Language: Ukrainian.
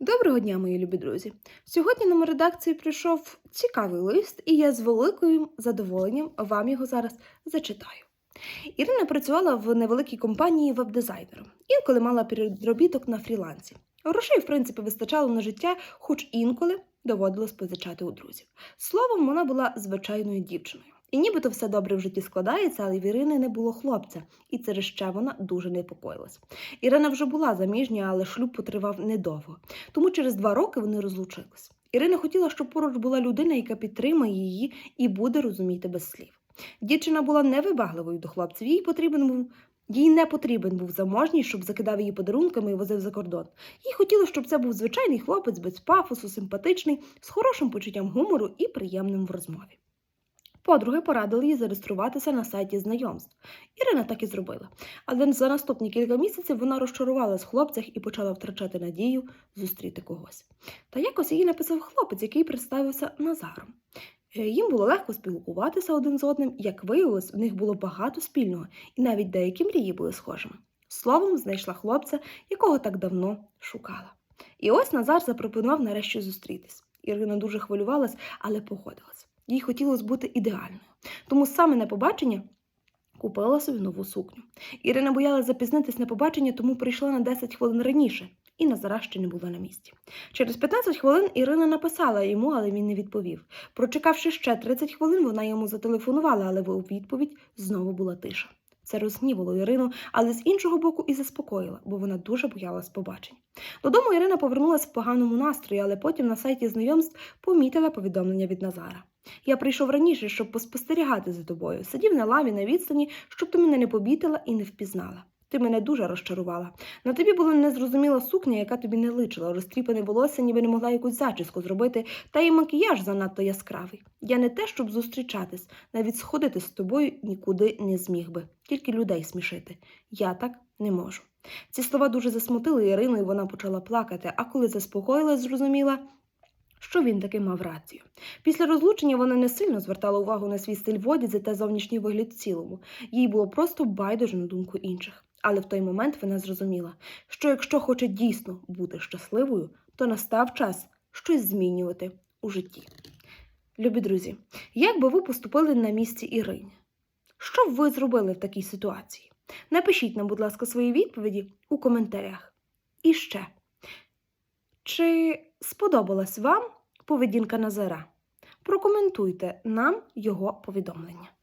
Доброго дня, мої любі друзі! Сьогодні нам у редакції прийшов цікавий лист, і я з великим задоволенням вам його зараз зачитаю. Ірина працювала в невеликій компанії веб-дизайнером, інколи мала підробіток на фрілансі. Грошей, в принципі, вистачало на життя, хоч інколи доводилось позичати у друзів. Словом, вона була звичайною дівчиною. І нібито все добре в житті складається, але в Ірини не було хлопця, і через що вона дуже непокоїлась. Ірина вже була заміжня, але шлюб потривав недовго. Тому через два роки вони розлучились. Ірина хотіла, щоб поруч була людина, яка підтримає її і буде розуміти без слів. Дівчина була невибагливою до хлопців, їй потрібен був. Їй не потрібен був заможній, щоб закидав її подарунками і возив за кордон. Їй хотілося, щоб це був звичайний хлопець без пафосу, симпатичний, з хорошим почуттям гумору і приємним в розмові. Подруги порадили їй зареєструватися на сайті знайомств. Ірина так і зробила. Але за наступні кілька місяців вона розчарувалась в хлопцях і почала втрачати надію зустріти когось. Та якось їй написав хлопець, який представився Назаром. Е, Їм було легко спілкуватися один з одним, як виявилось, в них було багато спільного, і навіть деякі мрії були схожими. Словом, знайшла хлопця, якого так давно шукала. І ось Назар запропонував нарешті зустрітись. Ірина дуже хвилювалась, але погодилась. Їй хотілося бути ідеальною. Тому саме на побачення купила собі нову сукню. Ірина боялась запізнитись на побачення, тому прийшла на 10 хвилин раніше, і Назара ще не було на місці. Через 15 хвилин Ірина написала йому, але він не відповів. Прочекавши ще 30 хвилин, вона йому зателефонувала, але у відповідь знову була тиша. Це розгнівало Ірину, але з іншого боку і заспокоїла, бо вона дуже боялась побачень. Додому Ірина повернулася в поганому настрої, але потім на сайті знайомств помітила повідомлення від Назара. Я прийшов раніше, щоб поспостерігати за тобою. Сидів на лаві на відстані, щоб ти мене не побітила і не впізнала. Ти мене дуже розчарувала. На тобі була незрозуміла сукня, яка тобі не личила, розтріпане волосся, ніби не могла якусь зачіску зробити, та й макіяж занадто яскравий. Я не те, щоб зустрічатись, навіть сходити з тобою нікуди не зміг би, тільки людей смішити. Я так не можу. Ці слова дуже засмутили Ірину, і вона почала плакати, а коли заспокоїлась, зрозуміла, що він таки мав рацію. Після розлучення вона не сильно звертала увагу на свій стиль в одязі та зовнішній вигляд в цілому. Їй було просто байдуже на думку інших. Але в той момент вона зрозуміла, що якщо хоче дійсно бути щасливою, то настав час щось змінювати у житті. Любі друзі, як би ви поступили на місці Ірини? Що б ви зробили в такій ситуації? Напишіть нам, будь ласка, свої відповіді у коментарях. І ще, чи сподобалась вам поведінка Назара? Прокоментуйте нам його повідомлення.